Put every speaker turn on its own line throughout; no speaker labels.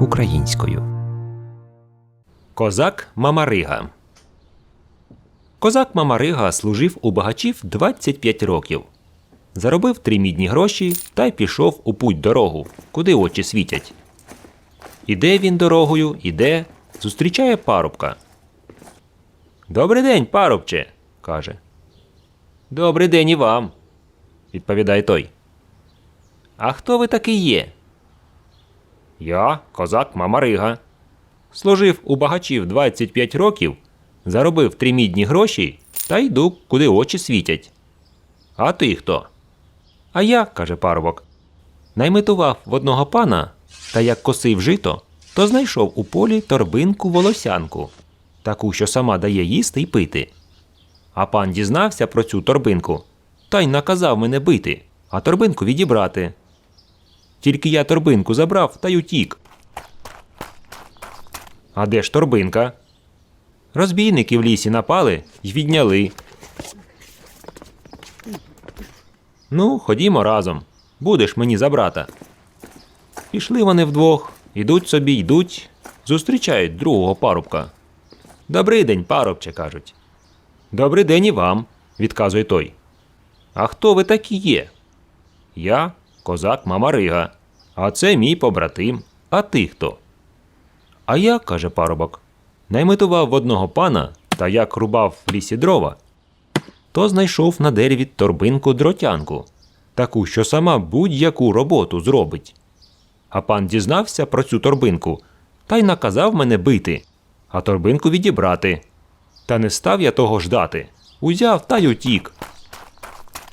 українською. Козак Мамарига. Козак Мамарига служив у багачів 25 років. Заробив три мідні гроші та й пішов у путь дорогу, куди очі світять. Іде він дорогою, іде, зустрічає парубка. Добрий день, парубче, каже. Добрий день і вам, відповідає той. А хто ви такий є? Я козак Мамарига. Служив у багачів 25 років, заробив три мідні гроші та йду, куди очі світять. А ти хто? А я, каже парубок, наймитував в одного пана, та як косив жито, то знайшов у полі торбинку волосянку, таку, що сама дає їсти й пити. А пан дізнався про цю торбинку та й наказав мене бити, а торбинку відібрати. Тільки я торбинку забрав та й утік. А де ж торбинка? Розбійники в лісі напали й відняли. Ну, ходімо разом. Будеш мені за брата. Пішли вони вдвох, ідуть собі, йдуть, зустрічають другого парубка. Добрий день, парубче, кажуть. Добрий день і вам, відказує той. А хто ви такі є? Я козак Мамарига, а це мій побратим. А ти хто? А я, каже парубок, наймитував в одного пана та як рубав в лісі дрова, то знайшов на дереві торбинку дротянку, таку, що сама будь-яку роботу зробить. А пан дізнався про цю торбинку та й наказав мене бити, а торбинку відібрати. Та не став я того ждати. Узяв та й утік.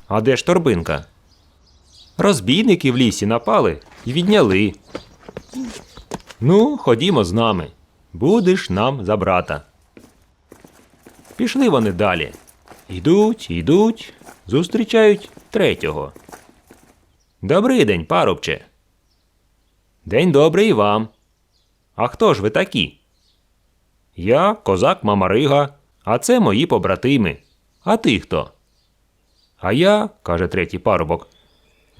А де ж торбинка? Розбійники в лісі напали і відняли. Ну, ходімо з нами. Будеш нам за брата. Пішли вони далі. Йдуть, йдуть, зустрічають третього. Добрий день, парубче. День добрий і вам. А хто ж ви такі? Я козак Мамарига, а це мої побратими. А ти хто? А я, каже третій парубок,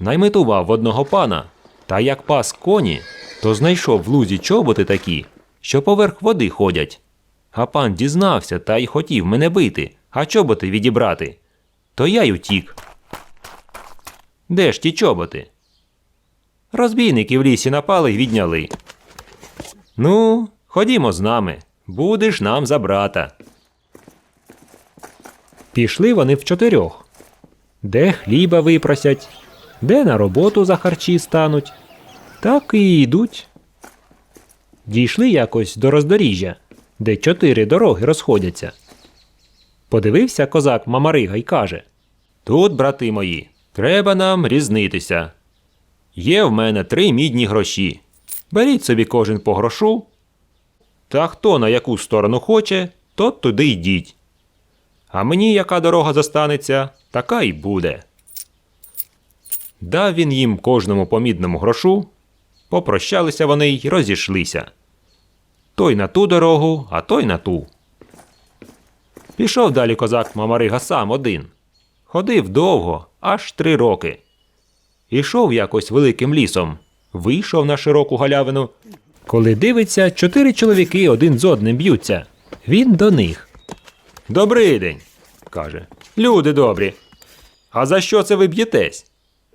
наймитував в одного пана, та як пас коні, то знайшов в лузі чоботи такі, що поверх води ходять. А пан дізнався та й хотів мене бити, а чоботи відібрати. То я й утік. Де ж ті чоботи? Розбійники в лісі напали й відняли. Ну, ходімо з нами, будеш нам за брата. Пішли вони в чотирьох. Де хліба випросять, де на роботу за харчі стануть, так і йдуть. Дійшли якось до роздоріжжя, де чотири дороги розходяться. Подивився козак Мамарига й каже: Тут, брати мої, треба нам різнитися. Є в мене три мідні гроші. Беріть собі кожен по грошу. Та хто на яку сторону хоче, тот туди йдіть. А мені яка дорога зостанеться, така й буде. Дав він їм кожному по мідному грошу, попрощалися вони й розійшлися. Той на ту дорогу, а той на ту. Пішов далі козак Мамарига сам один. Ходив довго, аж три роки. Ішов якось великим лісом, вийшов на широку галявину. Коли дивиться, чотири чоловіки один з одним б'ються. Він до них. Добрий день, каже. Люди добрі. А за що це ви б'єтесь?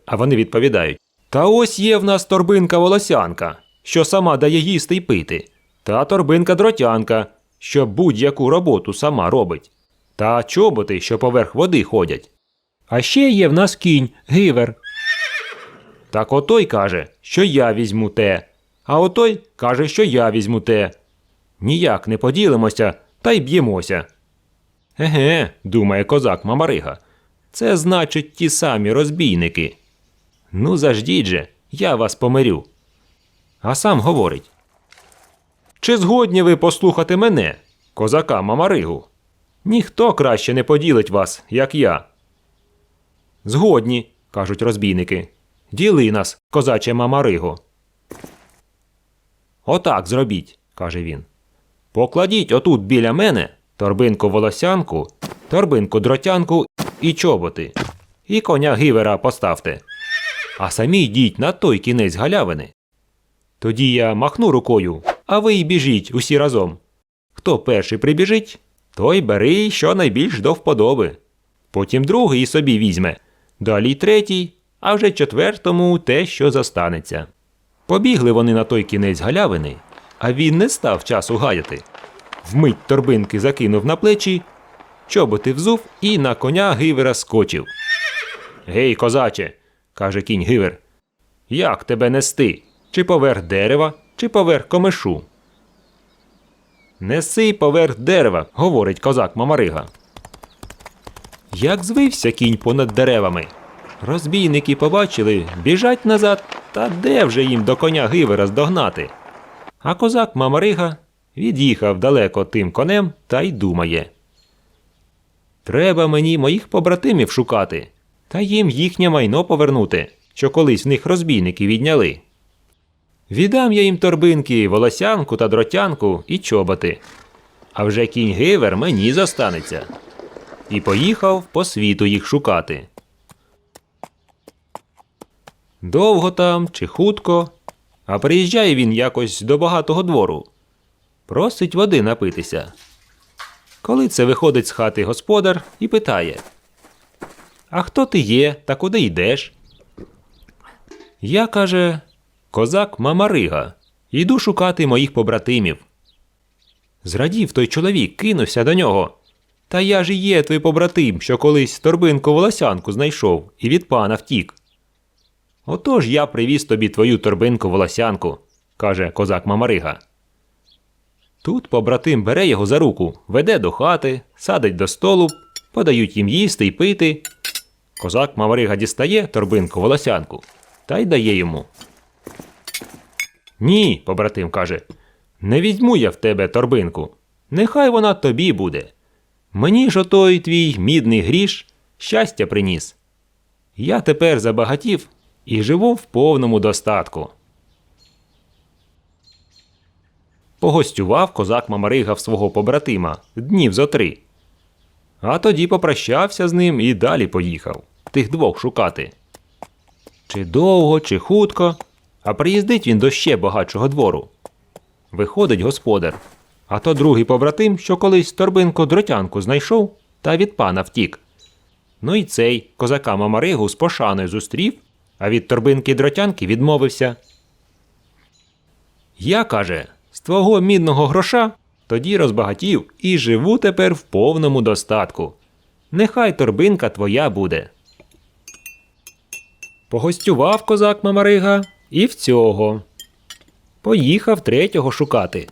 А вони відповідають: Та ось є в нас торбинка волосянка, що сама дає їсти й пити, та торбинка дротянка, що будь-яку роботу сама робить, та чоботи, що поверх води ходять. А ще є в нас кінь, гивер. Так отой каже, що я візьму те, а отой каже, що я візьму те. Ніяк не поділимося та й б'ємося. Еге, думає козак Мамарига. Це значить ті самі розбійники. Ну, заждіть же, я вас помирю. А сам говорить. Чи згодні ви послухати мене, козака Мамаригу? Ніхто краще не поділить вас, як я. Згодні, кажуть розбійники. Діли нас, козаче Мамариго. Отак зробіть, каже він. Покладіть отут біля мене торбинку волосянку, торбинку дротянку і чоботи, і коня гивера поставте. А самі йдіть на той кінець галявини. Тоді я махну рукою, а ви й біжіть усі разом. Хто перший прибіжить, той бери, що найбільш до вподоби. Потім другий собі візьме, далі третій, а вже четвертому те, що застанеться. Побігли вони на той кінець галявини, а він не став часу гаяти. Вмить торбинки закинув на плечі, чоботи взув і на коня гивера скочив. Гей, козаче, каже кінь гивер. Як тебе нести? Чи поверх дерева, чи поверх комишу? Неси поверх дерева, говорить козак Мамарига. Як звився кінь понад деревами. Розбійники побачили, біжать назад, та де вже їм до коня гивера здогнати? А козак Мамарига від'їхав далеко тим конем та й думає. Треба мені моїх побратимів шукати, та їм їхнє майно повернути, що колись в них розбійники відняли. Віддам я їм торбинки, волосянку та дротянку і чоботи. А вже кінь гивер мені зостанеться. І поїхав по світу їх шукати. Довго там чи хутко, а приїжджає він якось до багатого двору. Просить води напитися. Коли це виходить з хати господар і питає: А хто ти є та куди йдеш? Я каже, козак Мамарига, йду шукати моїх побратимів. Зрадів той чоловік, кинувся до нього. Та я ж і є твій побратим, що колись торбинку волосянку знайшов і від пана втік. Отож я привіз тобі твою торбинку волосянку, каже козак Мамарига. Тут побратим бере його за руку, веде до хати, садить до столу, подають їм їсти й пити. Козак Мамарига дістає торбинку волосянку та й дає йому. Ні, побратим каже, не візьму я в тебе торбинку. Нехай вона тобі буде. Мені ж отой твій мідний гріш щастя приніс. Я тепер забагатів і живу в повному достатку. Погостював козак Мамарига в свого побратима днів зо три. А тоді попрощався з ним і далі поїхав тих двох шукати. Чи довго, чи хутко, а приїздить він до ще багатшого двору. Виходить господар, а то другий побратим, що колись торбинку дротянку знайшов та від пана втік. Ну і цей козака Мамаригу з пошаною зустрів, а від торбинки дротянки відмовився. Я, каже, з твого мідного гроша тоді розбагатів і живу тепер в повному достатку. Нехай торбинка твоя буде. Погостював козак Мамарига і в цього. Поїхав третього шукати.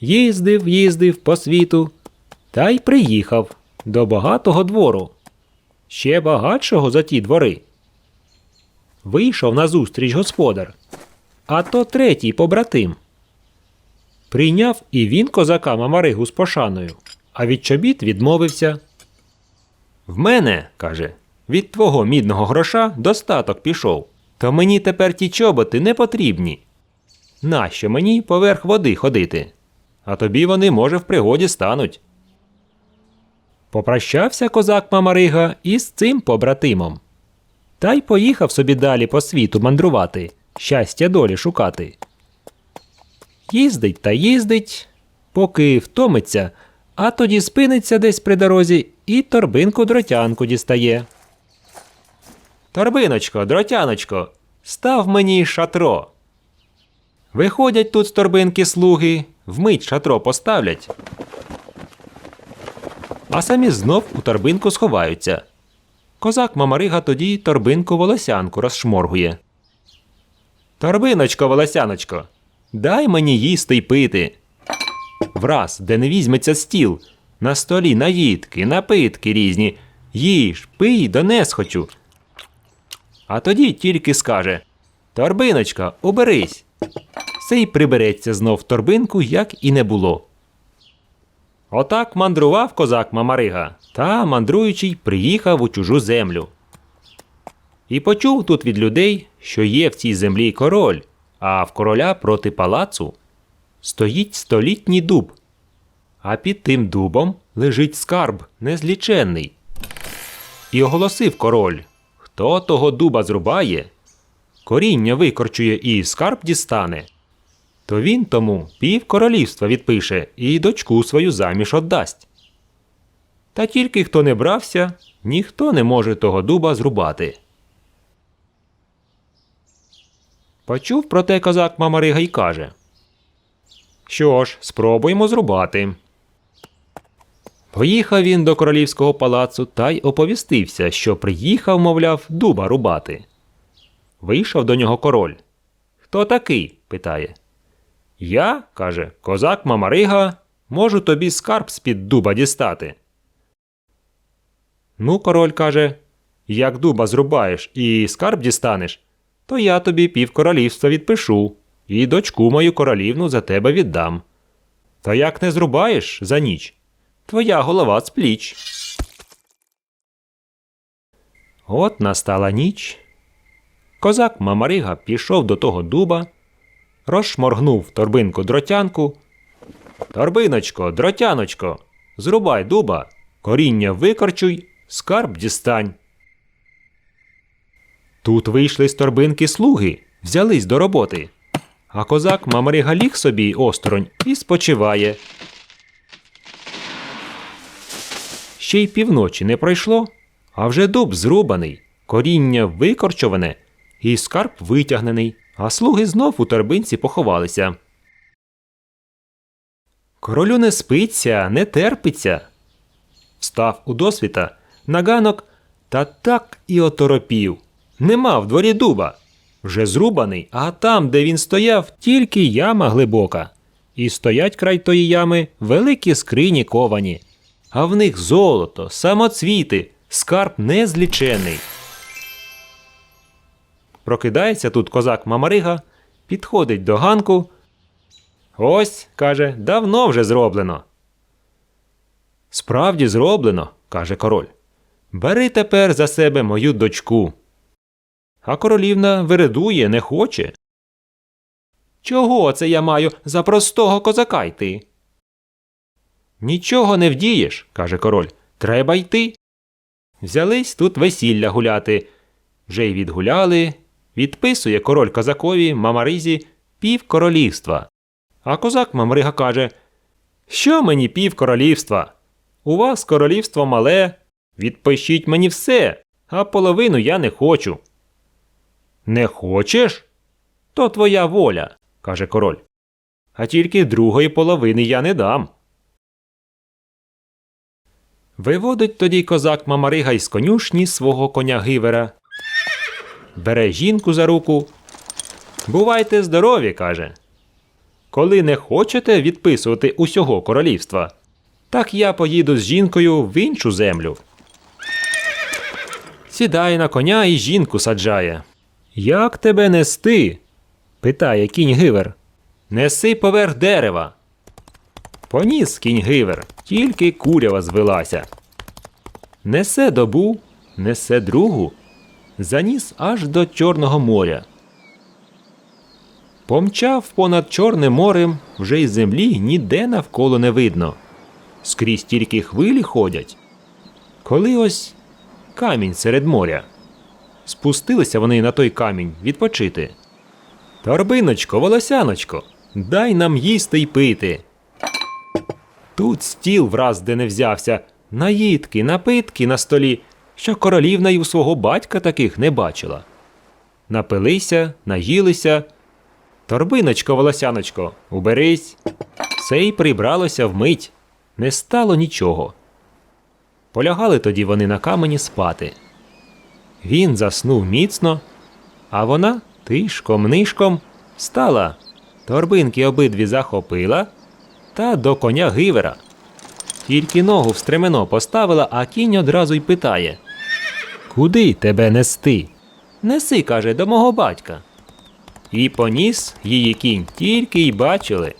Їздив, їздив по світу, та й приїхав до багатого двору, ще багатшого за ті двори. Вийшов назустріч господар, а то третій побратим. Прийняв і він козака Мамаригу з пошаною, а від чобіт відмовився. В мене, каже, від твого мідного гроша достаток пішов, то мені тепер ті чоботи не потрібні. Нащо мені поверх води ходити? А тобі вони, може, в пригоді стануть. Попрощався козак Мамарига із цим побратимом. Та й поїхав собі далі по світу мандрувати, щастя долі шукати. Їздить та їздить, поки втомиться, а тоді спиниться десь при дорозі і торбинку дротянку дістає. Торбиночко, дротяночко, став мені шатро. Виходять тут з торбинки слуги, вмить шатро поставлять. А самі знов у торбинку сховаються. Козак Мамарига тоді торбинку волосянку розшморгує. Торбиночко, волосяночко, дай мені їсти й пити. Враз, де не візьметься стіл, на столі наїдки, напитки різні. Їж, пий, донес хочу. А тоді тільки скаже Торбиночка, уберись. Все й прибереться знов торбинку, як і не було. Отак мандрував козак Мамарига, та, мандруючий, приїхав у чужу землю. І почув тут від людей, що є в цій землі король, а в короля проти палацу стоїть столітній дуб, а під тим дубом лежить скарб незліченний. І оголосив король, хто того дуба зрубає, коріння викорчує і скарб дістане, то він тому пів королівства відпише і дочку свою заміж отдасть. Та тільки хто не брався, ніхто не може того дуба зрубати. Почув про те козак Мамарига й каже Що ж, спробуємо зрубати. Поїхав він до королівського палацу та й оповістився, що приїхав, мовляв, дуба рубати. Вийшов до нього король. Хто такий? питає. Я, каже, козак Мамарига, можу тобі скарб з-під дуба дістати. Ну, король каже, як дуба зрубаєш і скарб дістанеш, то я тобі пів королівства відпишу і дочку мою королівну за тебе віддам. Та як не зрубаєш за ніч, твоя голова з пліч. От настала ніч. Козак Мамарига пішов до того дуба, розшморгнув торбинку дротянку. Торбиночко, дротяночко, зрубай дуба, коріння викорчуй, скарб дістань. Тут вийшли з торбинки слуги, взялись до роботи. А козак Мамарига ліг собі осторонь і спочиває. Ще й півночі не пройшло, а вже дуб зрубаний, коріння викорчоване і скарб витягнений, а слуги знов у торбинці поховалися. Королю не спиться, не терпиться. Встав у досвіта на ганок та так і оторопів. Нема в дворі дуба. Вже зрубаний, а там, де він стояв, тільки яма глибока. І стоять край тої ями великі скрині ковані, а в них золото, самоцвіти, скарб незлічений. Прокидається тут козак Мамарига, підходить до ганку. Ось, каже, давно вже зроблено. Справді зроблено, каже король. Бери тепер за себе мою дочку. А королівна виредує, не хоче. Чого це я маю за простого козака йти? Нічого не вдієш, каже король. Треба йти. Взялись тут весілля гуляти. Вже й відгуляли. Відписує король козакові Мамаризі пів королівства. А козак Мамрига каже: Що мені пів королівства? У вас королівство мале. Відпишіть мені все, а половину я не хочу. Не хочеш? То твоя воля, каже король. А тільки другої половини я не дам. Виводить тоді козак Мамарига із конюшні свого коня Гивера. Бере жінку за руку. Бувайте здорові, каже. Коли не хочете відписувати усього королівства, так я поїду з жінкою в іншу землю. Сідає на коня і жінку саджає. Як тебе нести? питає кінь Гивер. Неси поверх дерева. Поніс кінь Гивер, тільки курява звелася. Несе добу, несе другу, заніс аж до Чорного моря. Помчав понад Чорним морем, вже й землі ніде навколо не видно. Скрізь тільки хвилі ходять. Коли ось камінь серед моря. Спустилися вони на той камінь відпочити. Торбиночко, волосяночко, дай нам їсти й пити. Тут стіл враз де не взявся, наїдки, напитки на столі, що королівна й у свого батька таких не бачила. Напилися, наїлися. Торбиночко, волосяночко, уберись. Все й прибралося вмить. Не стало нічого. Полягали тоді вони на камені спати. Він заснув міцно, а вона тишком нишком стала, торбинки обидві захопила та до коня гивера. Тільки ногу в стремено поставила, а кінь одразу й питає Куди тебе нести? Неси, каже, до мого батька. І поніс її кінь, тільки й бачили.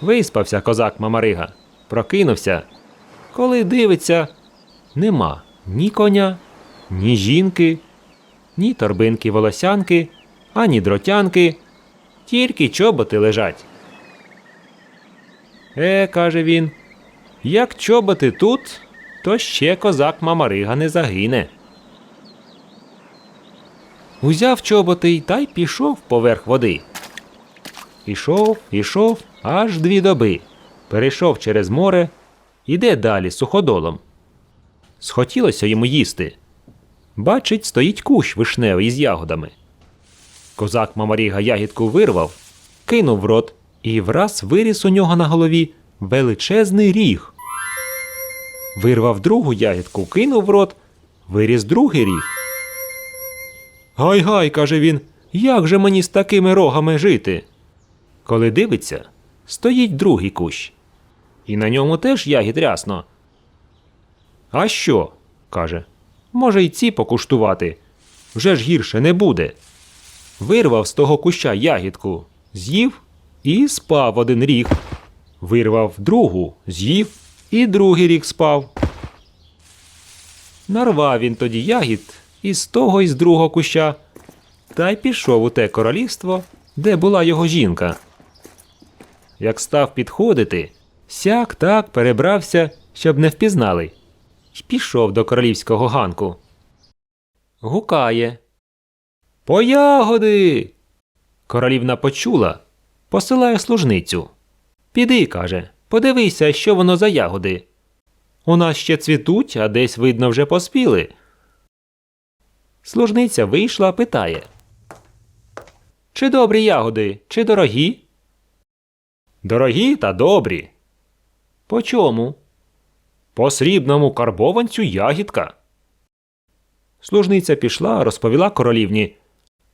Виспався козак Мамарига, прокинувся. Коли дивиться, нема ні коня, ні жінки, ні торбинки волосянки, ані дротянки, тільки чоботи лежать. Е, каже він, як чоботи тут, то ще козак Мамарига не загине. узяв чоботи та й пішов поверх води. Ішов, ішов аж дві доби. Перейшов через море, іде далі суходолом. Схотілося йому їсти. Бачить, стоїть кущ вишневий з ягодами. Козак Мамаріга ягідку вирвав, кинув в рот і враз виріс у нього на голові величезний ріг. Вирвав другу ягідку, кинув в рот, виріс другий ріг. Гай гай, каже він, як же мені з такими рогами жити? Коли дивиться, стоїть другий кущ. І на ньому теж ягід рясно. А що? каже. Може, й ці покуштувати. Вже ж гірше не буде. Вирвав з того куща ягідку, з'їв і спав один ріг. Вирвав другу, з'їв і другий рік спав. Нарвав він тоді ягід із того і з другого куща, та й пішов у те королівство, де була його жінка. Як став підходити, сяк так перебрався, щоб не впізнали, й пішов до королівського ганку. Гукає. По ягоди. Королівна почула, посилає служницю. Піди, каже, подивися, що воно за ягоди. У нас ще цвітуть, а десь, видно, вже поспіли. Служниця вийшла, питає. Чи добрі ягоди, чи дорогі? Дорогі та добрі. По чому? По срібному карбованцю ягідка. Служниця пішла, розповіла королівні.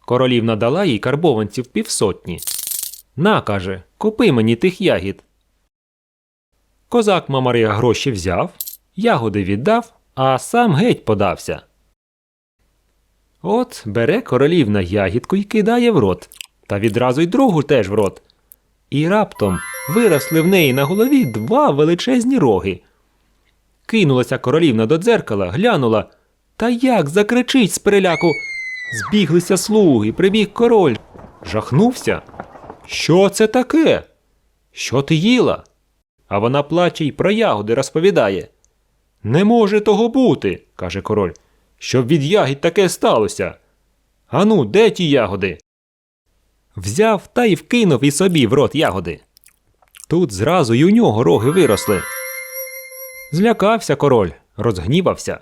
Королівна дала їй карбованців півсотні. На, каже, купи мені тих ягід. Козак Мамарія гроші взяв, ягоди віддав, а сам геть подався. От бере королівна ягідку й кидає в рот, та відразу й другу теж в рот. І раптом виросли в неї на голові два величезні роги. Кинулася королівна до дзеркала, глянула, та як закричить з переляку. Збіглися слуги, прибіг король. Жахнувся. Що це таке? Що ти їла? А вона плаче й про ягоди розповідає. Не може того бути, каже король, щоб від ягід таке сталося. Ану, де ті ягоди? Взяв та й вкинув і собі в рот ягоди. Тут зразу й у нього роги виросли. Злякався король, розгнівався,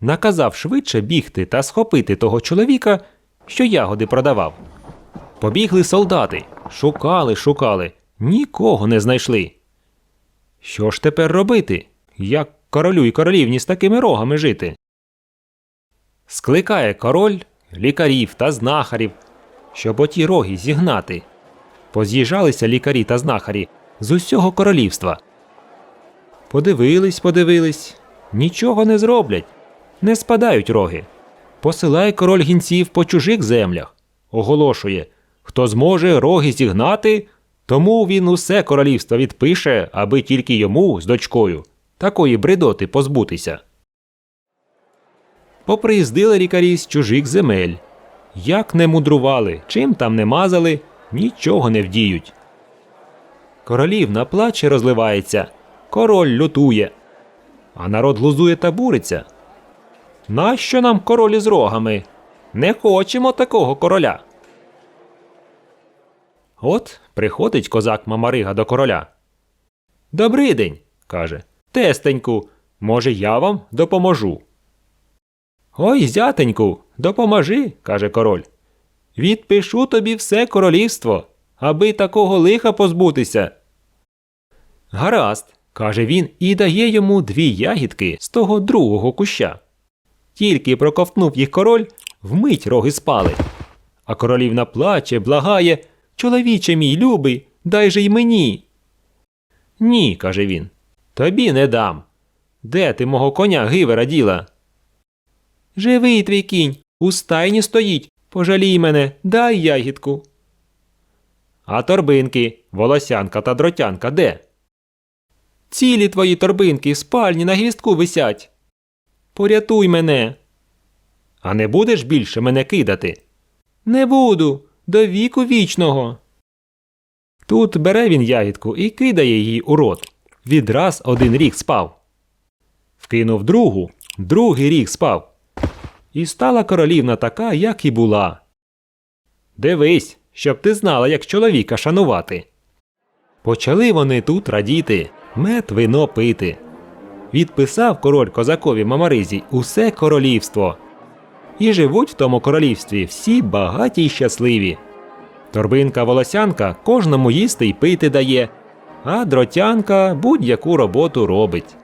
наказав швидше бігти та схопити того чоловіка, що ягоди продавав. Побігли солдати, шукали, шукали, нікого не знайшли. Що ж тепер робити? Як королю й королівні з такими рогами жити? Скликає король лікарів та знахарів, щоб оті роги зігнати. Поз'їжджалися лікарі та знахарі з усього королівства. Подивились, подивились, нічого не зроблять, не спадають роги. Посилає король гінців по чужих землях, оголошує, хто зможе роги зігнати, тому він усе королівство відпише, аби тільки йому з дочкою такої бредоти позбутися. Поприїздили лікарі з чужих земель. Як не мудрували, чим там не мазали, нічого не вдіють. Королівна плаче розливається, король лютує, а народ глузує та буриться. Нащо нам королі з рогами? Не хочемо такого короля. От приходить козак Мамарига до короля. Добрий день, каже. Тестеньку, може, я вам допоможу. Ой, зятеньку, допоможи, каже король. Відпишу тобі все королівство, аби такого лиха позбутися. Гаразд, каже він і дає йому дві ягідки з того другого куща. Тільки проковтнув їх король, вмить роги спали. А королівна плаче, благає Чоловіче мій любий, дай же й мені. Ні, каже він, тобі не дам. Де ти мого коня гивера діла? Живий твій кінь, у стайні стоїть. Пожалій мене, дай ягідку. А торбинки, волосянка та дротянка де? Цілі твої торбинки в спальні на гвістку висять. Порятуй мене. А не будеш більше мене кидати? Не буду. До віку вічного. Тут бере він ягідку і кидає її у рот. Відраз один рік спав. Вкинув другу, другий рік спав. і стала королівна така, як і була. Дивись, щоб ти знала, як чоловіка шанувати. Почали вони тут радіти, мед вино пити. Відписав король козакові Мамаризі усе королівство. І живуть в тому королівстві всі багаті й щасливі. Торбинка волосянка кожному їсти й пити дає, а дротянка будь-яку роботу робить.